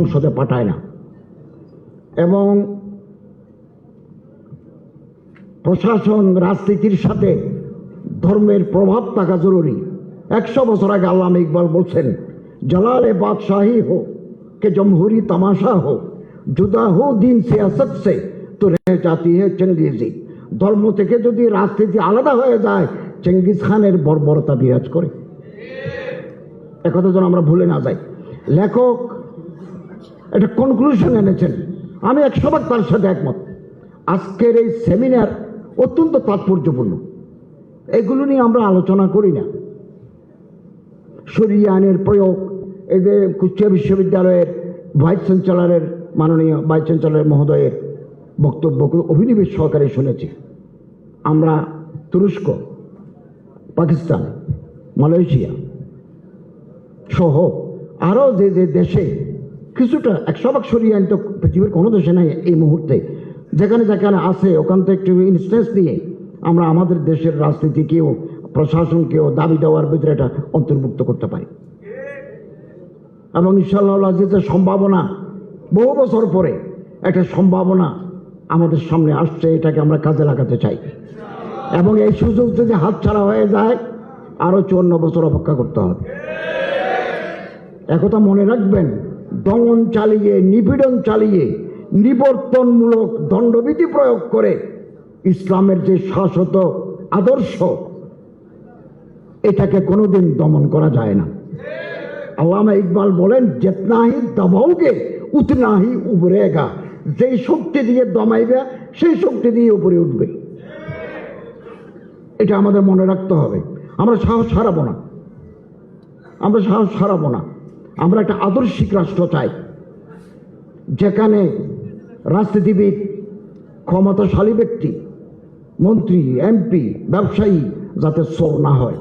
সংসদে পাঠায় না। এবং প্রশাসন, রাজনীতির সাথে ধর্মের প্রভাব থাকা জরুরি। একশো বছর আগে আল্লাহ ইকবাল বলছেন, জলালে বাদশাহী হো, কে জমহুরি তামাশা হো, জুদা হো দিন সিয়াসত সে, তো রে জাতি হে চেঙ্গিজি। ধর্ম থেকে যদি রাজনীতি আলাদা হয়ে যায়, চেঙ্গিজ খানের বর্বরতা বিরাজ করে। একথা যেন আমরা ভুলে না যাই। লেখক একটা কনক্লুশন এনেছেন। আমি একশো ভাগ তার সাথে একমত। আজকের এই সেমিনার অত্যন্ত তাৎপর্যপূর্ণ। এগুলো নিয়ে আমরা আলোচনা করি না। শরীয় আইনের প্রয়োগ, এই যে কুষ্টিয়া বিশ্ববিদ্যালয়ের ভাইস চ্যান্সেলরের মাননীয় ভাইস চ্যান্সেলর মহোদয়ের বক্তব্য অভিনিবেশ সহকারে শুনেছি। আমরা তুরস্ক, পাকিস্তান, মালয়েশিয়া সহ আরও যে যে দেশে কিছুটা একশো ভাগ সরিয়ে আইন তো পৃথিবীর কোনো দেশে নাই এই মুহূর্তে। যেখানে যেখানে আছে, ওখান থেকে একটু ইনস্টেন্স নিয়ে আমরা আমাদের দেশের রাজনীতিকেও, প্রশাসনকেও দাবি দেওয়ার ভিতরে এটা অন্তর্ভুক্ত করতে পারি। এবং ইনশাল্লাহ যে সম্ভাবনা, বহু বছর পরে একটা সম্ভাবনা আমাদের সামনে আসছে, এটাকে আমরা কাজে লাগাতে চাই। এবং এই সুযোগ যদি হাতছাড়া হয়ে যায় আরও চুয়ান্ন বছর অপেক্ষা করতে হবে। একথা মনে রাখবেন দমন চালিয়ে, নিপীড়ন চালিয়ে, নিবর্তনমূলক দণ্ডবিধি প্রয়োগ করে ইসলামের যে শাশ্বত আদর্শ, এটাকে কোনোদিন দমন করা যায় না। আল্লামা ইকবাল বলেন জেতনাহি দবাওগে উতনাহি উবরেগা। যেই শক্তি দিয়ে দমাইবে, সেই শক্তি দিয়ে উপরে উঠবে। এটা আমাদের মনে রাখতে হবে। আমরা সাহস হারাবো না। আমরা সাহস হারাবো না। আমরা একটা আদর্শিক রাষ্ট্র চাই, যেখানে রাজনীতিবিদ, ক্ষমতাশালী ব্যক্তি, মন্ত্রী, এমপি, ব্যবসায়ী যাতে সর না হয়।